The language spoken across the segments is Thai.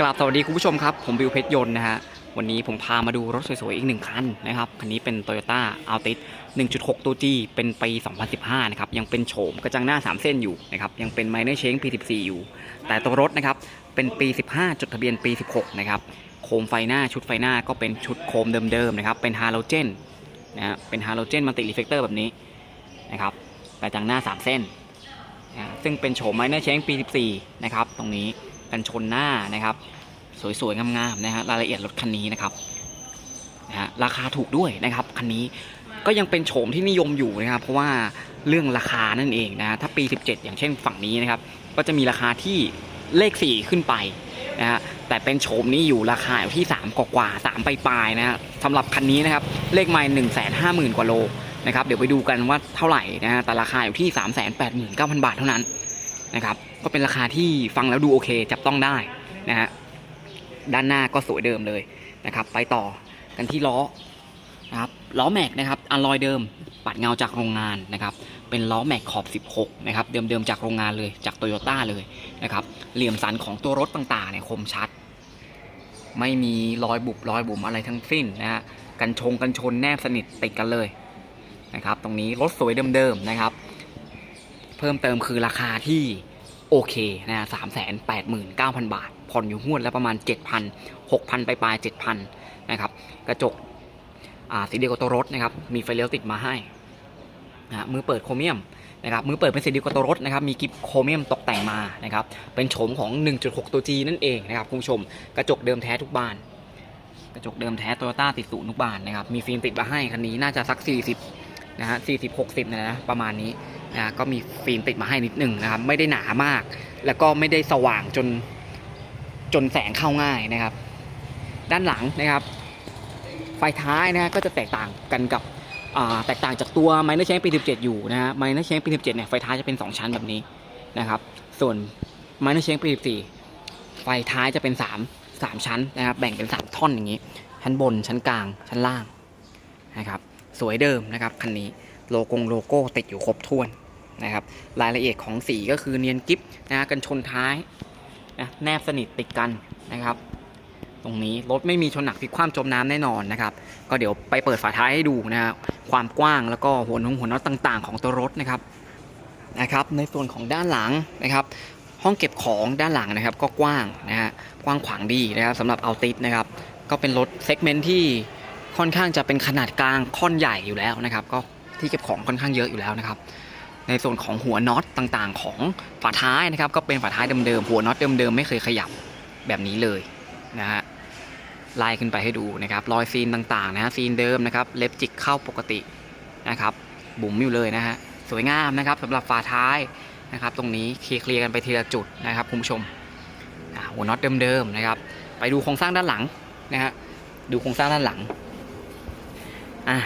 กราบสวัสดีคุณผู้ชมครับ ผมบิวเพชรยนต์นะฮะ วันนี้ผมพามาดูรถสวยๆ อีกหนึ่งคันนะครับ คันนี้เป็น Toyota Altis 1.6 ตัว G เป็นปี 2015 นะครับ ยังเป็นโฉมกระจังหน้า 3 เส้นอยู่นะครับ ยังเป็น Minor Change P14 อยู่ แต่ตัวรถนะครับ เป็นปี 15 จดทะเบียนปี 16 นะครับ โคมไฟหน้าชุดไฟหน้าก็เป็นชุดโคมเดิมๆนะครับ เป็นฮาโลเจนนะฮะ เป็นฮาโลเจนมัลติรีเฟกเตอร์แบบนี้นะครับ กระจังหน้า 3 เส้นนะซึ่งเป็นโฉม Minor Change ปี14 นะครับ ตรงนี้ กันชนหน้านะครับ สวยๆงามๆนะฮะรายละเอียดรถคันนี้นะครับนะฮะราคาถูกด้วยนะครับคันนี้ก็ยังเป็นโฉมที่นิยมอยู่นะครับ เพราะว่าเรื่องราคานั่นเองนะถ้าปี 17 อย่างเช่นฝั่งนี้นะครับ ก็จะมีราคาที่เลข 4 ขึ้นไปนะฮะแต่เป็นโฉมนี้อยู่ราคาอยู่ที่ 3 กว่าๆ3ปลายๆนะฮะสำหรับคันนี้นะครับเลขไมล์1 5 0 0 0 0กว่าโลนะครับเดี๋ยวไปดูกันว่าเท่าไหร่นะฮะแต่ราคาอยู่ที่ 3 8 9 0 0 0 บาทเท่านั้น นะครับก็เป็นราคาที่ฟังแล้วดูโอเค จับต้องได้นะฮะด้านหน้าก็สวยเดิมเลยนะครับ ไปต่อกันที่ล้อนะครับล้อแม็กนะครับอลลอยเดิมปัดเงาจากโรงงานนะครับ เป็นล้อแม็กขอบ 16 นะครับ เดิมๆจากโรงงานเลยจากโตโยต้าเลยนะครับ เหลี่ยมสันของตัวรถต่างๆเนี่ยคมชัด ไม่มีรอยบุบรอยบุ๋มอะไรทั้งสิ้นนะฮะกันชงกันชนแนบสนิทติดกันเลยนะครับ ตรงนี้รถสวยเดิมๆนะครับ เพิ่มเติมคือราคาที่โอเคนะสามแสนแปดหมื่นเก้าพันบาท ผ่อนอยู่งวดแล้วประมาณเจ็ดพันหกพันไปปลายเจ็ดพันนะครับ กระจกสีเดียวกับตัวรถนะครับ มีไฟเลี้ยวติดมาให้นะมือเปิดโครเมียมนะครับ มือเปิดเป็นสีเดียวกับตัวรถนะครับ มีกิฟโครเมียมตกแต่งมานะครับ เป็นโฉมของ 1.6 ตัว G นั่นเองนะครับคุณผู้ชม กระจกเดิมแท้ทุกบาน กระจกเดิมแท้โตโยต้าติดศูนทุกบานนะครับ มีฟิล์มติดมาให้คันนี้น่าจะสัก 40 นะฮะ40 60นะนะ ประมาณนี้นะก็มีฟิล์มติดมาให้นิดหนึ่งนะครับ ไม่ได้หนามาก แล้วก็ไม่ได้สว่างจนจนแสงเข้าง่ายนะครับ ด้านหลังนะครับ ไฟท้ายนะฮะก็จะแตกต่างกันกับแตกต่างจากตัวไมเนอร์เชงปี 17 อยู่นะฮะไมเนอร์เชงปี 17 เนี่ยไฟท้ายจะเป็น 2 ชั้นแบบนี้นะครับ ส่วนไมเนอร์เชงปี 14 ไฟท้ายจะเป็น 3 3 ชั้นนะครับ แบ่งเป็น 3 ท่อนอย่างนี้ ชั้นบนชั้นกลางชั้นล่างนะครับ สวยเดิมนะครับคันนี้โลโกงโลโก้ติดอยู่ครบถ้วนนะครับรายละเอียดของสีก็คือเนียนกิฟนะฮะกันชนท้ายนะแนบสนิทติดกันนะครับ ตรงนี้รถไม่มีชนหนักพลิกคว่ำจมน้ำแน่นอนนะครับ ก็เดี๋ยวไปเปิดฝาท้ายให้ดูนะฮะความกว้างแล้วก็หัวนงหัวน็อตต่าง ๆ ของตัวรถนะครับนะครับ ในส่วนของด้านหลังนะครับ ห้องเก็บของด้านหลังนะครับ ก็กว้างนะฮะกว้างขวางดีนะครับสำหรับเอาติสนะครับ ก็เป็นรถเซกเมนต์ที่ ค่อนข้างจะเป็นขนาดกลางค่อนใหญ่อยู่แล้วนะครับ ก็ที่เก็บของค่อนข้างเยอะอยู่แล้วนะครับ ในส่วนของหัวน็อตต่างๆ ของฝาท้ายนะครับ ก็เป็นฝาท้ายเดิมๆหัวน็อตเดิมๆไม่เคยขยับแบบนี้เลยนะฮะไล่ขึ้นไปให้ดูนะครับ รอยซีนต่างๆนะฮะซีนเดิมนะครับเล็บจิกเข้าปกตินะครับ บุ๋มอยู่เลยนะฮะสวยงามนะครับสำหรับฝาท้ายนะครับ ตรงนี้เคลียร์กันไปทีละจุดนะครับคุณผู้ชมหัวน็อตเดิมๆนะครับ ไปดูโครงสร้างด้านหลังนะฮะดูโครงสร้างด้านหลัง อะ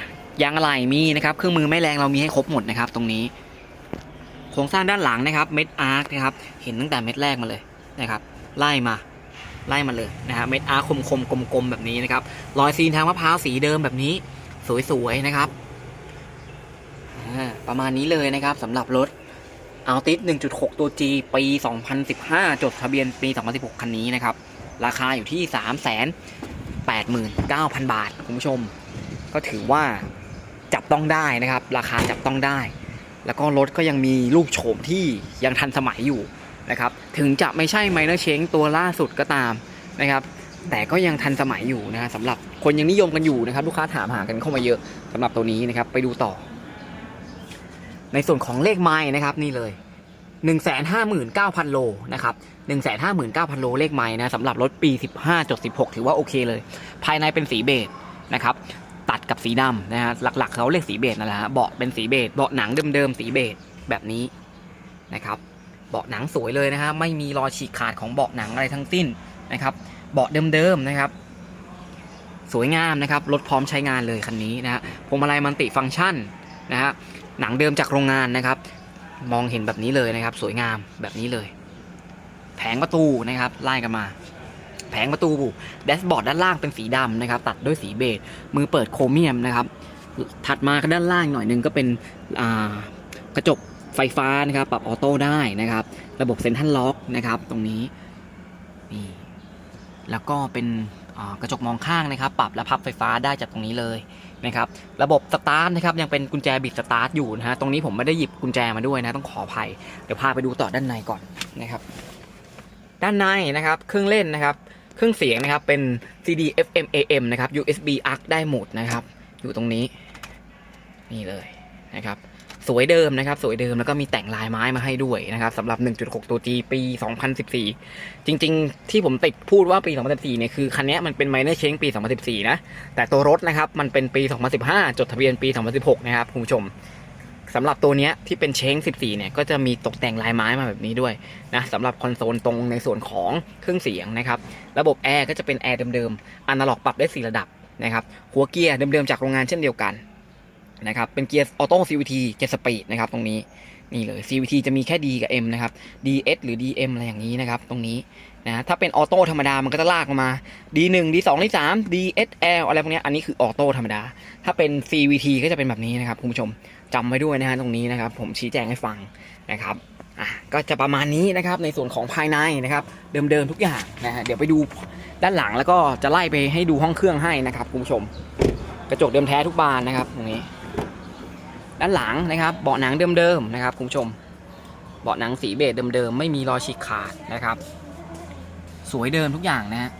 ยางอะไหล่มีนะครับเครื่องมือไม่แรงเรามีให้ครบหมดนะครับ ตรงนี้ โครงสร้างด้านหลังนะครับเม็ดอาร์คนะครับเห็นตั้งแต่เม็ดแรกมาเลยนะครับไล่มาไล่มาเลยนะฮะเม็ดอาร์คคมๆกลมๆแบบนี้นะครับรอยซีนทางมะพร้าวสีเดิมแบบนี้ สวยๆนะครับประมาณนี้เลยนะครับสำหรับรถอัลติส1.6 ตัว G ปี 2015 จดทะเบียนปี 2016 คันนี้นะครับ ราคาอยู่ที่ 389,000 บาท คุณผู้ชม ก็ถือว่าจับต้องได้นะครับ ราคาจับต้องได้ แล้วก็รถก็ยังมีลูกโฉมที่ยังทันสมัยอยู่นะครับ ถึงจะไม่ใช่ไมเนอร์เชงตัวล่าสุดก็ตามนะครับ แต่ก็ยังทันสมัยอยู่นะสำหรับคนยังนิยมกันอยู่นะครับ ลูกค้าถามหากันเข้ามาเยอะสำหรับตัวนี้นะครับ ไปดูต่อ ในส่วนของเลขไม้นะครับนี่เลย 159,000 โลนะครับ159,000 โลเลขไม้นะสำหรับรถปี 15.16 ถือว่าโอเคเลย ภายในเป็นสีเบจนะครับ ตัดกับสีดำนะฮะหลักๆเขาเรียกสีเบจนั่นแหละฮะเบาะเป็นสีเบจเบาะหนังเดิมๆสีเบจแบบนี้นะครับเบาะหนังสวยเลยนะฮะไม่มีรอยฉีกขาดของเบาะหนังอะไรทั้งสิ้นนะครับเบาะเดิมๆนะครับ สวยงามนะครับรถพร้อมใช้งานเลยคันนี้นะฮะพวงมาลัยมันติฟังก์ชันนะฮะหนังเดิมจากโรงงานนะครับ มองเห็นแบบนี้เลยนะครับ สวยงามแบบนี้เลย แผงประตูนะครับไล่กันมา แผงประตูแดชบอร์ดด้านล่างเป็นสีดำนะครับตัดด้วยสีเบจมือเปิดโครเมียมนะครับถัดมาด้านล่างหน่อยหนึงก็เป็นกระจกไฟฟ้านะครับปรับออโต้ได้นะครับ ระบบเซ็นทรัลล็อกนะครับตรงนี้นี่แล้วก็เป็นกระจกมองข้างนะครับ ปรับและพับไฟฟ้าได้จากตรงนี้เลยนะครับ ระบบสตาร์ทนะครับยังเป็นกุญแจบิดสตาร์ทอยู่นะฮะตรงนี้ผมไม่ได้หยิบกุญแจมาด้วยนะต้องขออภัย เดี๋ยวพาไปดูต่อด้านในก่อนนะครับ ด้านในนะครับ เครื่องเล่นนะครับ เครื่องเสียงนะครับเป็น CD FM AM นะครับ USB AUX ได้หมดนะครับ อยู่ตรงนี้ นี่เลยนะครับ สวยเดิมนะครับ สวยเดิมแล้วก็มีแต่งลายไม้มาให้ด้วยนะครับสำหรับ 1.6 ตัว G ปี 2014 จริง ๆ ที่ผมติดพูดว่าปี 2014 เนี่ยคือคันนี้มันเป็น minor change ปี 2014 นะ แต่ตัวรถนะครับมันเป็นปี 2015 จดทะเบียนปี 2016 นะครับคุณผู้ชม สำหรับตัวนี้ที่เป็นเช้ง 14 เนี่ย ก็จะมีตกแต่งลายไม้มาแบบนี้ด้วยนะสำหรับคอนโซลตรงในส่วนของเครื่องเสียงนะครับ ระบบแอร์ก็จะเป็นแอร์เดิมๆอนาล็อกปรับได้ 4 ระดับนะครับ หัวเกียร์เดิมๆจากโรงงานเช่นเดียวกันนะครับ เป็นเกียร์ออโต้ CVT เกียร์สปีดนะครับตรงนี้นี่เลย CVT จะมีแค่ D กับ M นะครับ DS หรือ DM อะไรอย่างนี้นะครับ ตรงนี้ นะถ้าเป็นออโต้ธรรมดามันก็จะลากมา D1 D2 D3 DSL อะไรพวกนี้อันนี้คือออโต้ธรรมดา ถ้าเป็น CVT ก็จะเป็นแบบนี้นะครับคุณผู้ชมจำไว้ด้วยนะฮะตรงนี้นะครับ ผมชี้แจงให้ฟังนะครับอะก็จะประมาณนี้นะครับในส่วนของภายในนะครับ เดิมๆทุกอย่างนะฮะเดี๋ยวไปดูด้านหลังแล้วก็จะไล่ไปให้ดูห้องเครื่องให้นะครับคุณผู้ชม กระจกเดิมแท้ทุกบานนะครับตรงนี้ ด้านหลังนะครับเบาะหนังเดิมๆนะครับคุณผู้ชมเบาะหนังสีเบจเดิมๆไม่มีรอยฉีกขาดนะครับ สวยเดิมทุกอย่างนะฮะ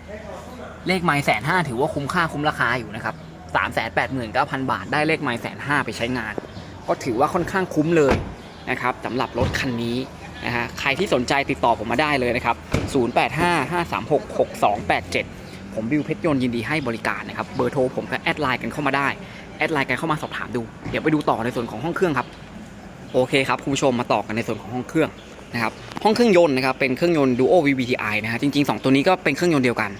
เลขไม้แสนห้าถือว่าคุ้มค่าคุ้มราคาอยู่นะครับสามแสนแปดหมื่นเก้าพันบาท ได้เลขไม้แสนห้าไปใช้งาน ก็ถือว่าค่อนข้างคุ้มเลยนะครับสำหรับรถคันนี้นะฮะใครที่สนใจติดต่อผมมาได้เลยนะครับ 0855366287 ผมบิวเพชรยนต์ยินดีให้บริการนะครับ เบอร์โทรผมก็แอดไลน์กันเข้ามาได้ แอดไลน์กันเข้ามาสอบถามดู เดี๋ยวไปดูต่อในส่วนของห้องเครื่องครับ โอเคครับคุณผู้ชมมาต่อกันในส่วนของห้องเครื่อง นะครับห้องเครื่องยนต์นะครับเป็นเครื่องยนต์ Duo VVTi นะฮะจริง ๆ 2 ตัวนี้ก็เป็นเครื่องยนต์เดียวกัน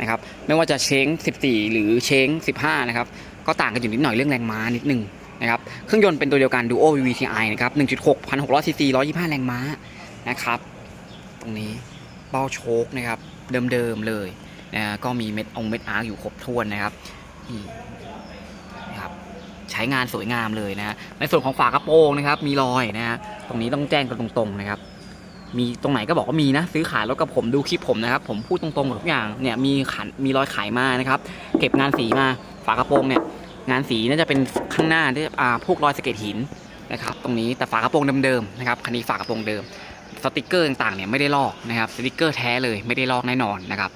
นะครับไม่ว่าจะเชง14 หรือเชง15 นะครับก็ต่างกันอยู่นิดหน่อยเรื่องแรงม้านิดนึงนะครับเครื่องยนต์เป็นตัวเดียวกัน Duo VVTi นะครับ1.6 1,600 cc 125 แรงม้านะครับตรงนี้เบ้าโชคนะครับเดิมๆเลยนะฮะก็มีเม็ดองเม็ดอาร์อยู่ครบถ้วนนะครับนี่นะครับ ใช้งานสวยงามเลยนะฮะในส่วนของฝากระโปรงนะครับ มีรอยนะฮะตรงนี้ต้องแจ้งกันตรงๆนะครับ มีตรงไหนก็บอกว่ามีนะ ซื้อขายรถกับผมดูคลิปผมนะครับ ผมพูดตรงๆหมดทุกอย่างเนี่ยมีขันมีรอยขายมานะครับ เก็บงานสีมาฝากระโปรงเนี่ยงานสีน่าจะเป็นข้างหน้าที่อ่าพวกรอยสะเก็ดหินนะครับตรงนี้แต่ฝากระโปรงเดิมๆนะครับคันนี้ฝากระโปรงเดิมสติกเกอร์ต่างๆเนี่ยไม่ได้ลอกนะครับสติกเกอร์แท้เลยไม่ได้ลอกแน่นอนนะครับ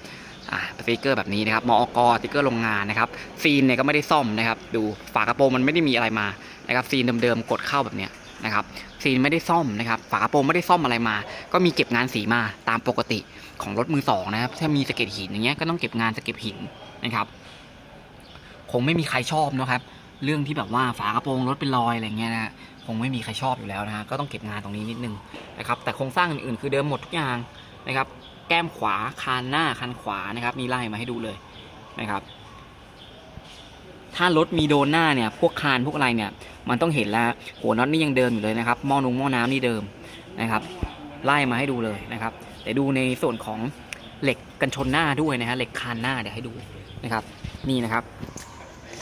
อ่าสติกเกอร์แบบนี้นะครับมอกสติกเกอร์โรงงานนะครับซีนเนี่ยก็ไม่ได้ซ่อมนะครับ ดูฝากระโปรงมันไม่ได้มีอะไรมานะครับซีนเดิมๆกดเข้าแบบเนี้ยนะครับ ซีนไม่ได้ซ่อมนะครับฝากระโปรงไม่ได้ซ่อมอะไรมา ก็มีเก็บงานสีมาตามปกติของรถมือสองนะครับถ้ามีสะเก็ดหินอย่างเงี้ยก็ต้องเก็บงานสะเก็ดหินนะครับ คงไม่มีใครชอบนะครับ เรื่องที่แบบว่าฝากระโปรงรถเป็นรอยอะไรเงี้ยนะคงไม่มีใครชอบอยู่แล้วนะฮะก็ต้องเก็บงานตรงนี้นิดนึงนะครับ แต่โครงสร้างอื่นๆ คือเดิมหมดทุกอย่างนะครับ แก้มขวาคานหน้าคันขวานะครับนี่ไล่มาให้ดูเลยนะครับ ถ้ารถมีโดนหน้าเนี่ย พวกคานพวกอะไรเนี่ย มันต้องเห็นแล้วหัวน็อตนี่ยังเดิมอยู่เลยนะครับหม้อนุงหม้อน้ำนี่เดิมนะครับ ไล่มาให้ดูเลยนะครับ แต่ดูในส่วนของเหล็กกันชนหน้าด้วยนะฮะเหล็กคานหน้าเดี๋ยวให้ดูนะครับ นี่นะครับ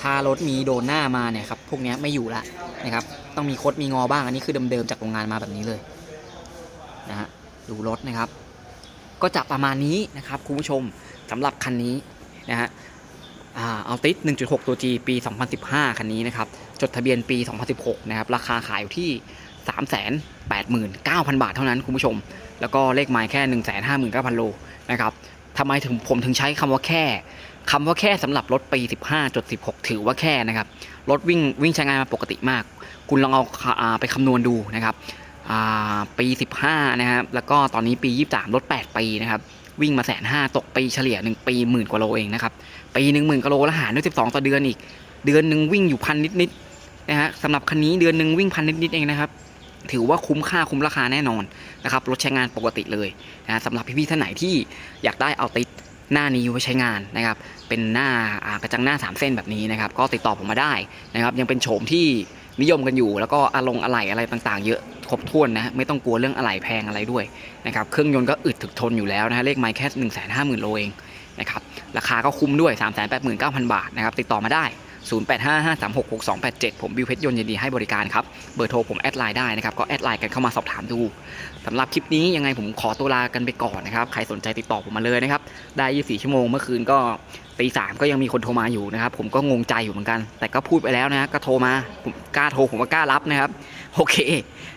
ถ้ารถมีโดนหน้ามาเนี่ยครับพวกนี้ไม่อยู่ละนะครับ ต้องมีคดมีงอบ้างอันนี้คือเดิมๆจากโรงงานมาแบบนี้เลยนะฮะดูรถนะครับ ก็จะประมาณนี้นะครับคุณผู้ชมสำหรับคันนี้นะฮะ อ่าเอาติส1.6 ตัว G ปี 2015 คันนี้นะครับ จดทะเบียนปี 2016 นะครับ ราคาขายอยู่ที่ 389,000 บาทเท่านั้นคุณผู้ชม แล้วก็เลขหมายแค่ 159,000 โลนะครับทำไมถึงผมถึงใช้คำว่าแค่คำว่าแค่สำหรับรถปี 15จด16 ถือว่าแค่นะครับ รถวิ่งวิ่งใช้งานมาปกติมาก คุณลองเอาอาไปคำนวณดูนะครับปี 15 นะครับ แล้วก็ตอนนี้ปี 23ลด8ปีนะครับ วิ่งมาแสนห้าตกปีเฉลี่ย1ปีหมื่นกว่าโลเองนะครับปีหนึ่งหมื่นกว่าโลแล้วหารด้วย12ต่อเดือนอีก เดือนหนึ่งวิ่งอยู่พันนิดๆนะฮะสำหรับคันนี้เดือนหนึ่งวิ่งพันนิดๆเองนะครับถือว่าคุ้มค่าคุ้มราคาแน่นอนนะครับรถใช้งานปกติเลยนะสำหรับพี่ๆท่านไหนที่อยากได้เอาติดหน้านี้ไว้ใช้งานนะครับเป็นหน้าอ่ากระจังหน้า 3 เส้นแบบนี้นะครับก็ติดต่อผมมาได้นะครับยังเป็นโฉมที่ นิยมกันอยู่ แล้วก็อารมณ์อะไหล่อะไรต่างๆ เยอะครบถ้วนนะไม่ต้องกลัวเรื่องอะไหล่แพงอะไรด้วยนะครับเครื่องยนต์ก็อึดถึกทนอยู่แล้วนะฮะเลขไมล์แค่1 5 0 0 0 0โลเองนะครับราคาก็คุ้มด้วย 3 8 9 0 0 0 บาทนะครับติดต่อมาได้ 0855366287 ผมบิวเพชรยนต์ยินดีให้บริการครับ เบอร์โทรผมแอดไลน์ได้นะครับ ก็แอดไลน์กันเข้ามาสอบถามดูสำหรับคลิปนี้ยังไงผมขอตัวลากันไปก่อนนะครับ ใครสนใจติดต่อผมมาเลยนะครับ ได้ 24 ชั่วโมงเมื่อคืนก็ตีสามก็ยังมีคนโทรมาอยู่นะครับ ผมก็งงใจอยู่เหมือนกัน แต่ก็พูดไปแล้วนะก็โทรมาผมกล้าโทรผมก็กล้ารับนะครับโอเค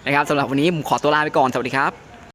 นะครับสำหรับวันนี้ผมขอตัวลาไปก่อนสวัสดีครับ